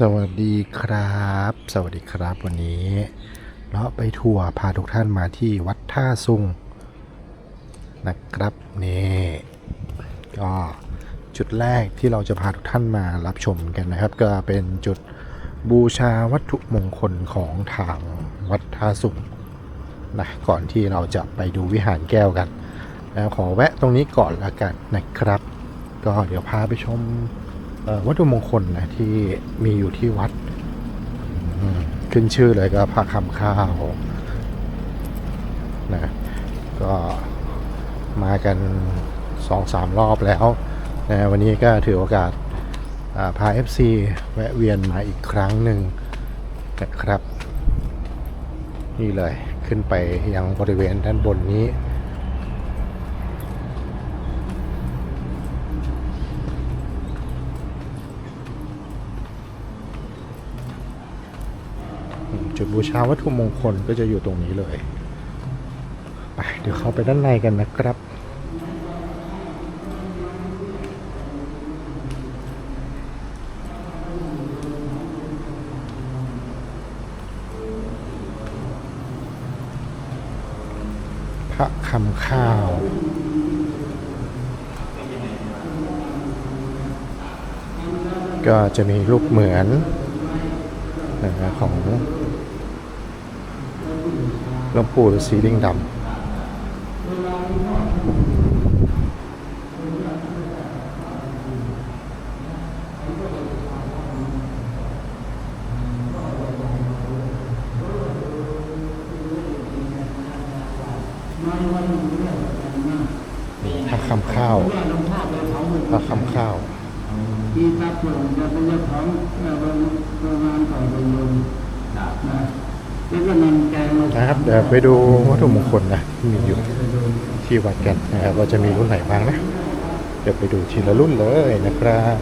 สวัสดีครับ สวัสดีครับวันนี้เราไปทัวร์พาทุกท่านมาที่วัดท่าซุงนะครับนี่ก็จุดแรกที่เราจะพาทุกท่านมารับชมกันนะครับ ก็เป็นจุดบูชาวัตถุมงคลของทางวัดท่าซุงนะก่อนที่เราจะไปดูวิหารแก้วกันแล้วขอแวะตรงนี้ก่อนละกันนะครับ ก็เดี๋ยวพาไปชม วัตถุมงคลนะที่มีอยู่ที่วัด ขึ้นชื่อเลยก็พระคำข้าวนะก็มากันสองสามรอบแล้วนะวันนี้ก็ถือโอกาสพา FC แวะเวียนมาอีกครั้งหนึ่งนะครับ นี่เลยขึ้นไปยังบริเวณด้านบนนี้ จุดบูชาวัตถุมงคลก็จะอยู่ตรงนี้เลยไปเดี๋ยวเข้าไปด้านในกันนะครับพระคำข้าวก็จะมีรูปเหมือนของ หลวงปู่ฤาษีลิงดำนี่พระคำข้าวพระคำข้าว ที่ทับส่วนจะเป็นเจ้าของานก่อนไปยนต์นะแล้วก็ นะครับเดี๋ยวไปดูวัตถุมงคลนะที่มีอยู่ที่วัดกันนะครับว่าจะมีรุ่นไหนบ้างนะเดี๋ยวไปดูทีละรุ่นเลยนะครับ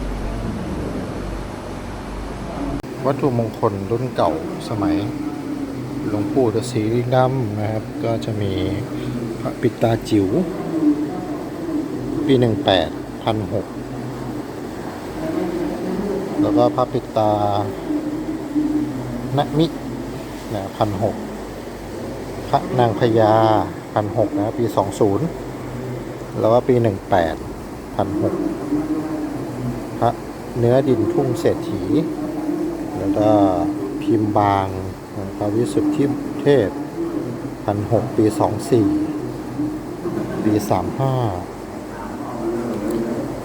วัตถุมงคลรุ่นเก่าสมัยหลวงปู่ฤาษีลิงดำนะครับ ก็จะมีพระปิตาจิ๋วปีหนึ่งแปดพันหกแล้วก็พระปิตานมิ นะพันหกพระนางพญาพันหกนะปีสองศูนย์แล้วก็ปีหนึ่งแปดพันหกพระเนื้อดินทุ่งเศรษฐี แล้วก็พิมพ์บางพระวิสุทธิเทพพันหกปีสองสี่ปีสามห้า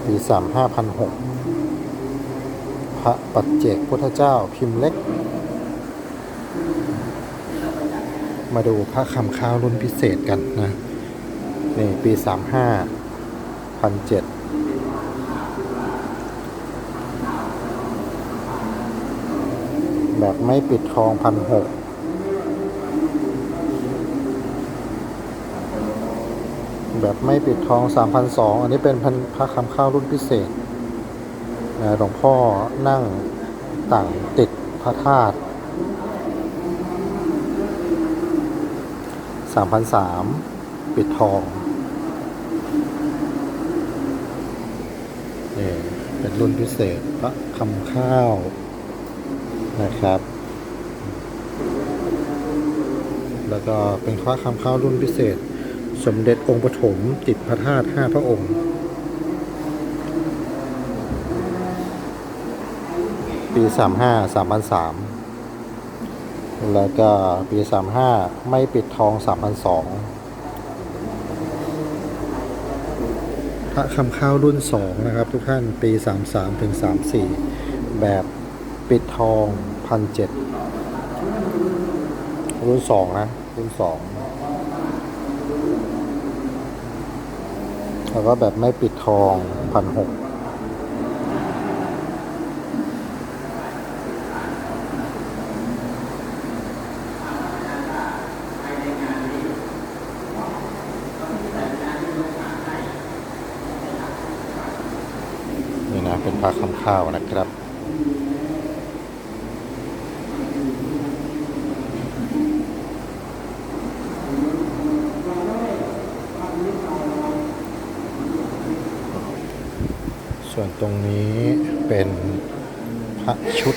ปีสามห้าพันหกพระปัจเจกพุทธเจ้าพิมพ์เล็ก มาดูพระคำข้าวรุ่นพิเศษกันนะ นี่ปีสามห้าพันเจ็ดแบบไม่ปิดทองพันหกแบบไม่ปิดทองสามพันสองอันนี้เป็นพันพระคำข้าวรุ่นพิเศษนะหลวงพ่อนั่งต่างติดพระธาตุ สามพันสามปิดทองนี่เป็นรุ่นพิเศษพระคำข้าวนะครับ แล้วก็เป็นพระคำข้าวรุ่นพิเศษ สมเด็จองค์ปฐมติดพระธาตุห้าพระองค์ปีสามห้าสามพันสาม แล้วก็ปี 35 ไม่ปิดทอง 3,002พระคำข้าวรุ่น 2 นะครับ ทุกท่านปี 33 ถึง 34 แบบปิดทอง1,007รุ่น 2 นะ รุ่น 2 แล้วก็แบบไม่ปิดทอง 1,600 นี่นะ เป็นปลาคำ ข้าวนะครับ ส่วนตรงนี้เป็นพระชุด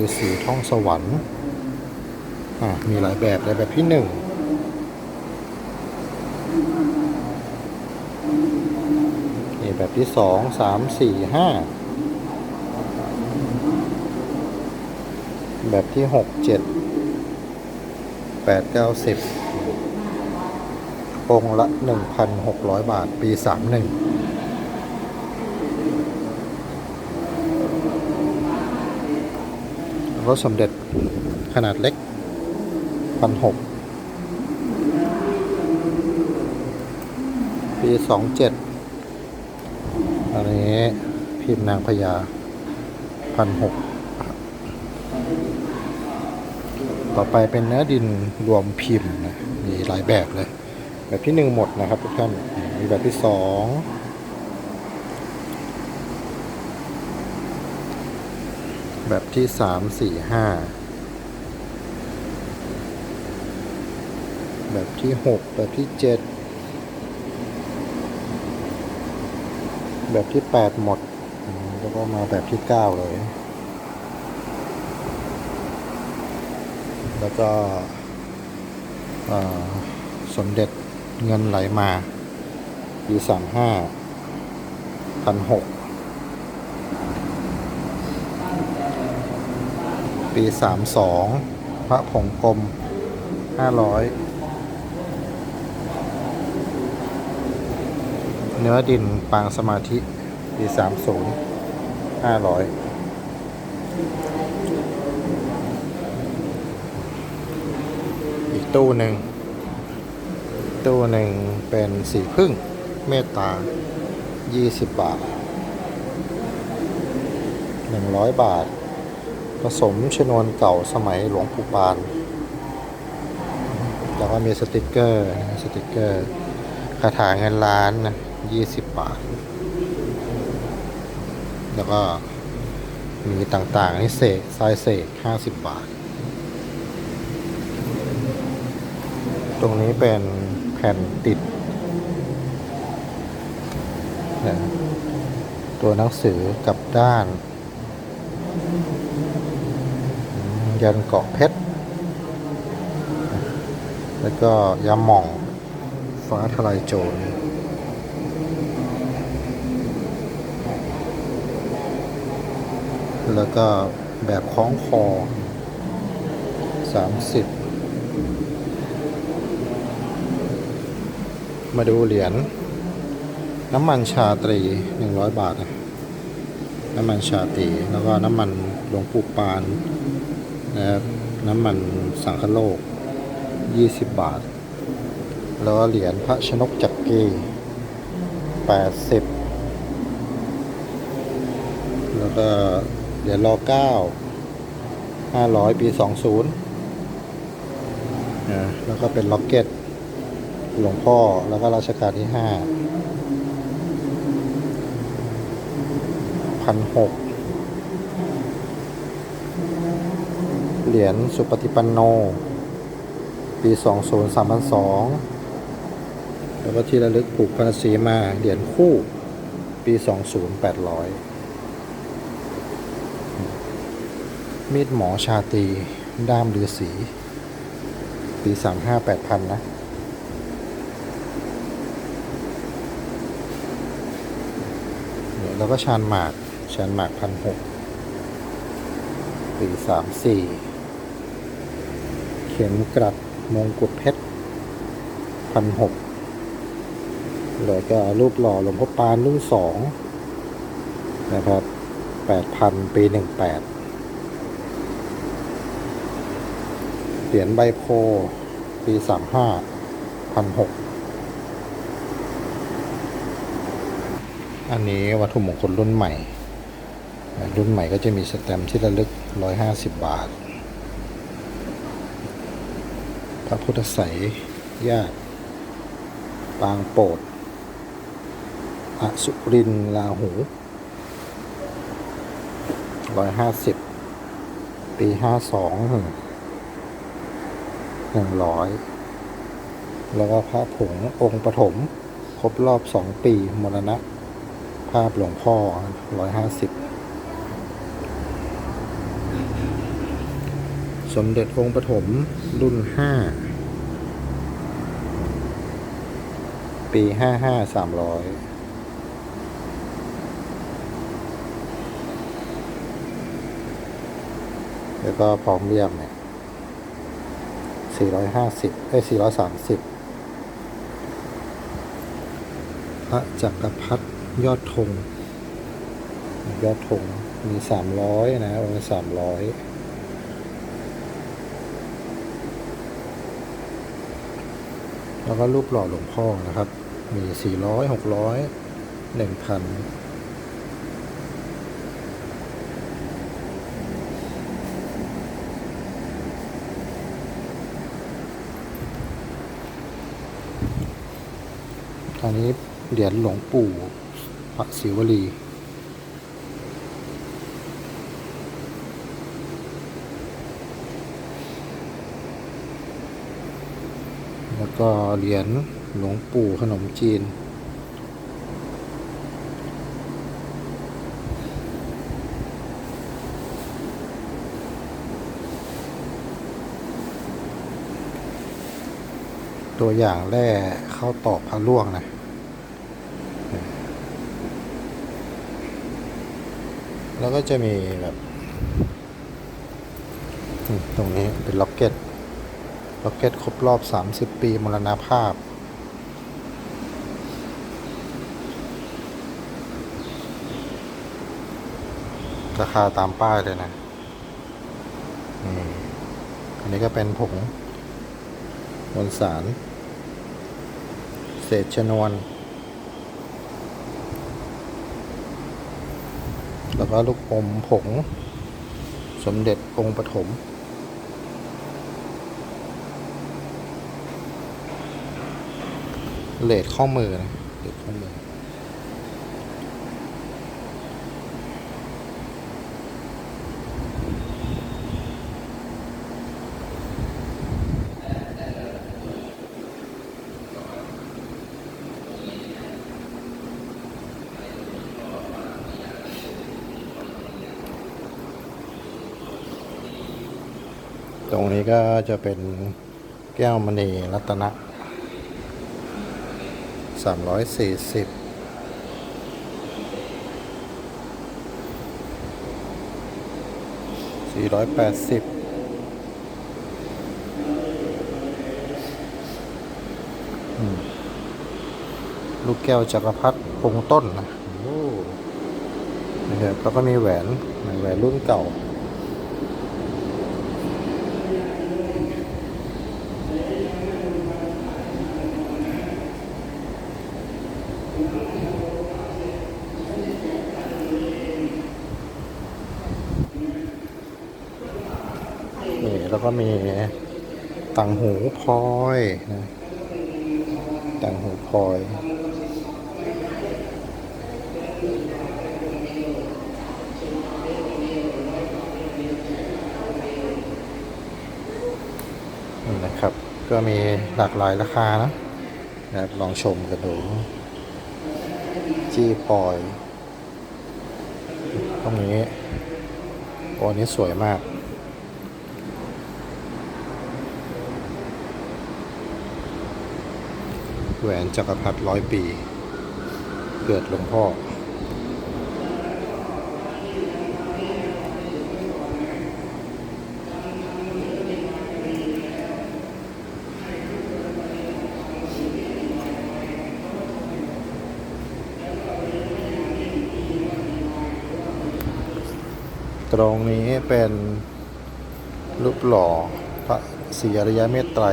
ฤาษีท่องสวรรค์มีหลายแบบเลยแบบที่หนึ่งนี่แบบที่สองสามสี่ห้า แบบที่หกเจ็ดแปดเก้าสิบองละหนึ่งพันหกร้อยบาทปีสามหนึ่งรถสมเด็จขนาดเล็กพันหกปีสองเจ็ดอันนี้พิมพ์นางพญาพันหก ต่อไปเป็นเนื้อดินรวมพิมพ์นะมีหลายแบบเลย แบบที่หนึ่งหมดนะครับทุกท่านมีแบบที่สองแบบที่สามสี่ห้าแบบที่หกแบบที่เจ็ดแบบที่แปดหมดแล้วก็มาแบบที่เก้าเลย แล้วก็สมเด็จเงินไหลมา ปีสามห้าพันหกปีสามสองพระผงกรมห้าร้อยเนื้อดินปางสมาธิ ปีสามศูนย์ห้าร้อยอีก ตู้หนึ่ง ตู้หนึ่งเป็นสีพึ่งเมตตา 20 บาท 100 บาท ผสมชนวนเก่าสมัยหลวงปู่ปาน แล้วก็มีสติกเกอร์ สติกเกอร์คาถาเงินล้านนะ20 บาท แล้วก็มีต่างๆนี่เศษทรายเศษ 50 บาท ตรงนี้เป็นแผ่นติดนะตัวหนังสือกับด้าน ยันเกาะเพชร แล้วก็ยาหม่องฟ้าทลายโจรแล้วก็แบบคล้องคอ 30 มาดูเหรียญน้ำมันชาตรี 100 บาทนะน้ำมันชาตรีแล้วก็น้ำมันหลวงปู่ปานนะครับน้ำมันสังคโลก 20 บาท แล้วก็เหรียญพระชนกจักรี80 แล้วก็เหรียญรอ9 500 ปี 20นะแล้วก็เป็นล็อกเก็ต หลวงพ่อแล้วก็รัชกาลที่5พันหกเหรียญสุปฏิปันโน ปี 20 3,200แล้วก็ที่ระลึกผูกพันศีมา เหรียญคู่ ปี 20 800 มีดหมอชาตี ด้ามฤาษี ปี 35 8,000 นะ เดี๋ยว แล้วก็ชานหมากชานหมากพันหกปีสามสี่เข็มกลัดมงกุฎเพชรพันหกแล้วก็รูปหล่อหลวงพ่อปานรุ่นสองนะครับแปดพันปีหนึ่งแปดเหรียญใบโพ ปีสามห้าพันหก อันนี้วัตถุมงคลรุ่นใหม่ รุ่นใหม่ก็จะมีสแตมป์ที่ระลึก 150 บาท พระพุทธไสยญาติปางโปรดอสุรินทร์ลาหู 150 ปี 52 100 แล้วก็พระผงองค์ปฐมครบรอบ 2 ปีมรณะ ภาพหลวงพ่อ150สมเด็จองค์ปฐมรุ่นห้าปีห้าห้าสามร้อยแล้วก็พร้อมเรียมเนี่ยสี่ร้อยห้าสิบเอ้สี่ร้อยสามสิบพระจักรพรรดิ ยอดธงยอดธงมีสามร้อยนะองค์สามร้อยแล้วก็รูปหล่อหลวงพ่อนะครับ มีสี่ร้อยหกร้อยหนึ่งพันอันนี้เหรียญหลวงปู่ พระศิวลี แล้วก็เหรียญหลวงปู่ขนมจีนตัวอย่างแร่เข้าตอกพระล่วงนะ แล้วก็จะมีแบบตรงนี้เป็นล็อกเก็ต ล็อกเก็ตครบรอบ 30 ปีมรณภาพ ราคาตามป้ายเลยนะอันนี้ก็เป็นผงมวลสาร เศษชนวน แล้ ว่าลูกอมผง สมเด็จองค์ปฐมเลดข้อมือนะเลดข้อมือ ตรงนี้ก็จะเป็นแก้วมณีรัตนะสามร้อยสี่สิบสี่ร้อยแปดสิบลูกแก้วจักรพรรดิปงต้นนะโอ้นะครับแล้วก็มีแหวน แหวนรุ่นเก่า นี่แล้วก็มี ต่างหูพลอยนะต่างหูพลอยนี่นะครับ ก็มีหลากหลายราคานะนะครับลองชมกันดูจี้พลอยตรงนี้โอ้อันนี้สวยมาก แหวนจักรพรรดิร้อยปี เกิดหลวงพ่อ ตรงนี้เป็นรูปหล่อพระศรีอริยเมตไตร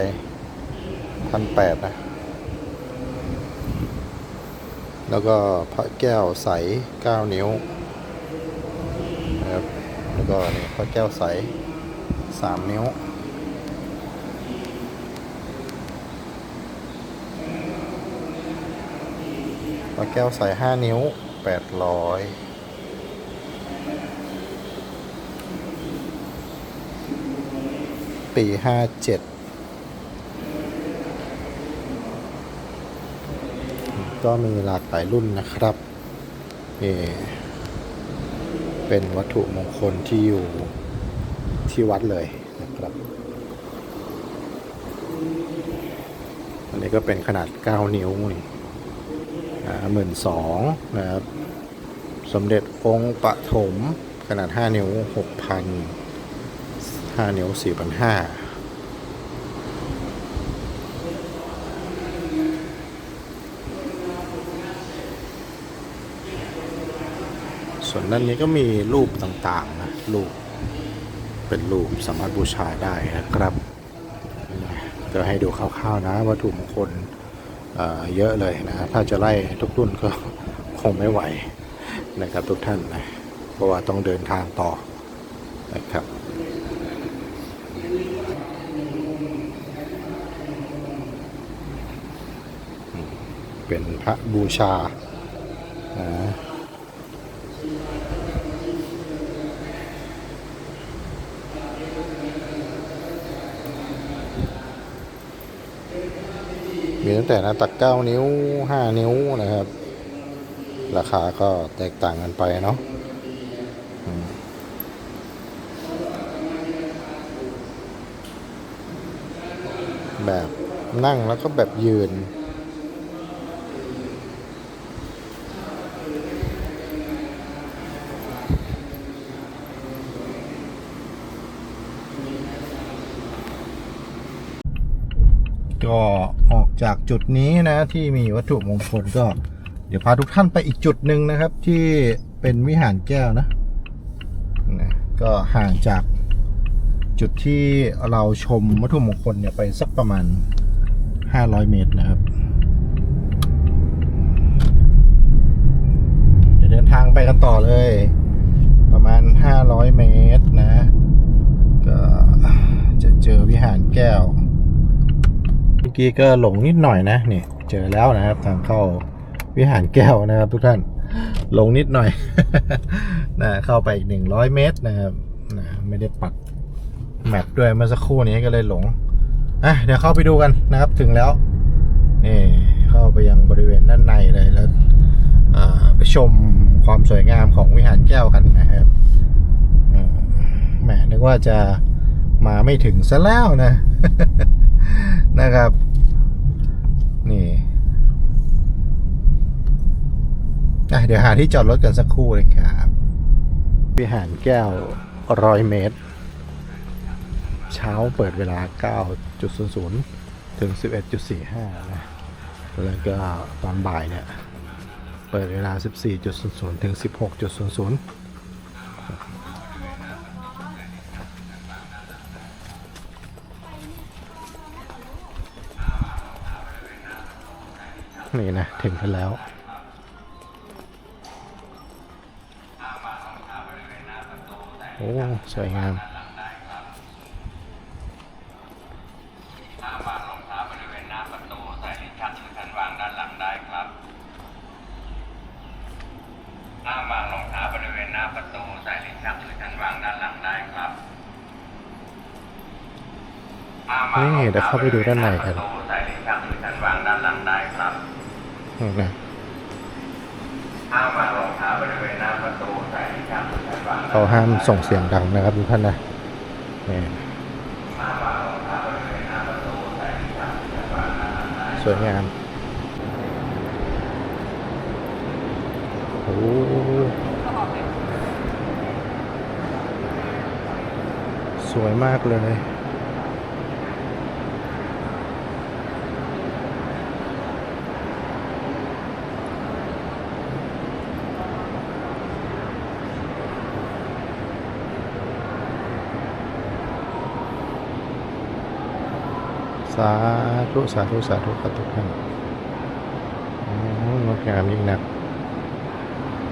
พันแปดนะ แล้วก็พระแก้วใส 9 นิ้วนะครับแล้วก็นี่พระแก้วใส 3 นิ้วพระแก้วใส 5 นิ้ว 800ปี57 ก็มีหลากหลายรุ่นนะครับนี่เป็นวัตถุมงคลที่อยู่ที่วัดเลยนะนะครับ อันนี้ก็เป็นขนาด 9 นิ้วนี่หมื่นสองนะครับ สมเด็จองค์ปฐมขนาด 5 นิ้ว 6,000 5 นิ้ว 4,500 ส่วนด้านนี้ก็มีรูปต่างๆนะรูปเป็นรูปสามารถบูชาได้นะครับก็ให้ดูคร่าวๆนะวัตถุมงคลเเยอะเลยนะถ้าจะไล่ทุกรุ่นก็คงไม่ไหวนะครับทุกท่านนะเพราะว่าต้องเดินทางต่อนะครับเป็นพระบูชานะ มีตั้งแต่หน้าตัก9นิ้ว5นิ้วนะครับ ราคาก็แตกต่างกันไปเนาะแบบนั่งแล้วก็แบบยืน ก็ออกจากจุดนี้นะที่มีวัตถุมงคลก็ เดี๋ยวพาทุกท่านไปอีกจุดหนึ่งนะครับ ที่เป็นวิหารแก้วนะนะก็ห่างจากจุดที่เราชมวัตถุมงคลเนี่ยไปสักประมาณ 500 เมตรนะครับ เดี๋ยวเดินทางไปกันต่อเลย ประมาณ 500 เมตรนะ ก็จะเจอวิหารแก้ว มื่อกี้ก็หลงนิดหน่อยนะเนี่ยเจอแล้วนะครับ ทางเข้าวิหารแก้วนะครับ ทุกท่านหลงนิดหน่อยนะเข้าไปอีกหนึ่งร้อยเมตรนะครับนะไม่ได้ปัดแมปด้วยเมื่อสักครู่นี้ก็เลยหลงอะเดี๋ยวเข้าไปดูกันนะครับถึงแล้วนี่เข้าไปยังบริเวณด้านในเลยแล้วไปชมความสวยงามของวิหารแก้วกันนะครับแหมนึกว่าจะมาไม่ถึงซะแล้วนะ นะครับ นี่เดี๋ยวหาที่จอดรถกันสักครู่เลยครับวิหารแก้วร้อยเมตร เช้าเปิดเวลา 9.00 ถึง 11.45 นะแล้วก็ตอนบ่ายเนี่ย เปิดเวลา 14.00 ถึง 16.00 นี่นะ ถึงกันแล้ว โอ้ สวยงามห้ามวางรองเท้าบริเวณหน้าประตูใส่ลิ้นชักหรือชั้นวางด้านหลังได้ครับห้ามวางรองเท้าบริเวณหน้าประตูใส่ลิ้นชักหรือชั้นวางด้านหลังได้ครับห้ามวางรองนี่เดี๋ยวเข้าไปดูด้านในกัน นี่นะห้ามวางรองเท้าบริเวณหน้าประตูใส่ลิ้นชักหรือชั้นวางด้านหลังเขาห้ามส่งเสียงดังนะครับทุกท่านนะนี่ห้ามวางรองเท้าบริเวณหน้าประตูใส่ลิ้นชักหรือชั้นวางด้านหลังได้สวยงามโอ้สวยมากเลย สาธุสาธุสาธุครับทุกท่านอืมงดงามยิ่งนัก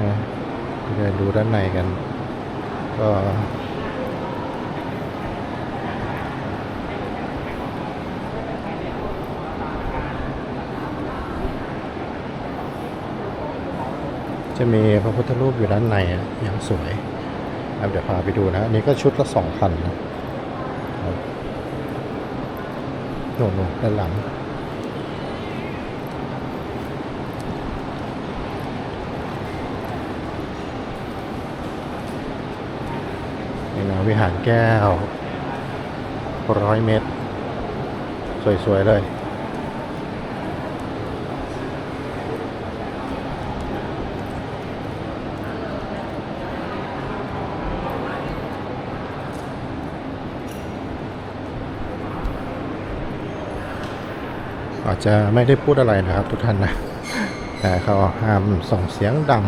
นะเดินดูด้านในกัน ก็จะมีพระพุทธรูปอยู่ด้านในอะอย่างสวยเดี๋ยวพาไปดูนะ อันนี้ก็ชุดละสองพันนะ โน่นๆด้านหลังนี่นะวิหารแก้วร้อยเมตร สวย ๆ เลย อา จจะไม่ได้พูดอะไรนะครับทุกท่านนะแต่เขาห้ามส่งเสียงดัง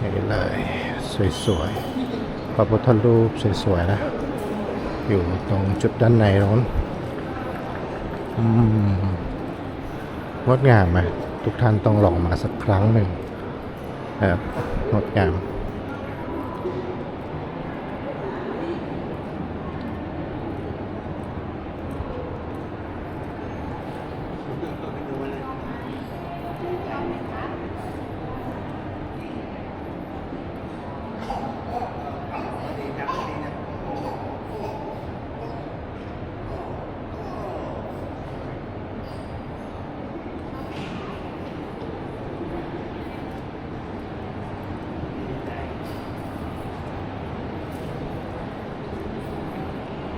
นี้เลยสวยๆพระพุทธรูปสวยๆนะ อยู่ตรงจุดด้านในโน้นงดงามไหมทุกท่านต้องลองมาสักครั้งหนึ่งนะครับงดงาม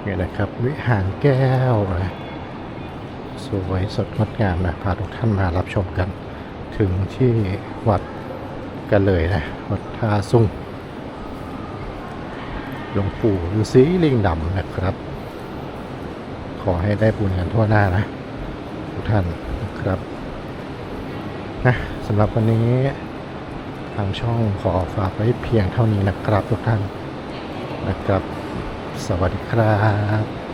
นี่นะครับวิหารแก้วนะสวยสดงดงามนะพาทุกท่านมารับชมกัน ถึงที่วัดกันเลยนะวัดท่าซุ่งหลวงปู่ฤาษีลิงดำนะครับ ขอให้ได้บุญกันทั่วหน้านะ ทุกท่านนะครับนะสำหรับวันนี้ทางช่องขอฝากไว้เพียงเท่านี้นะครับทุกท่านนะครับ สวัสดีครับ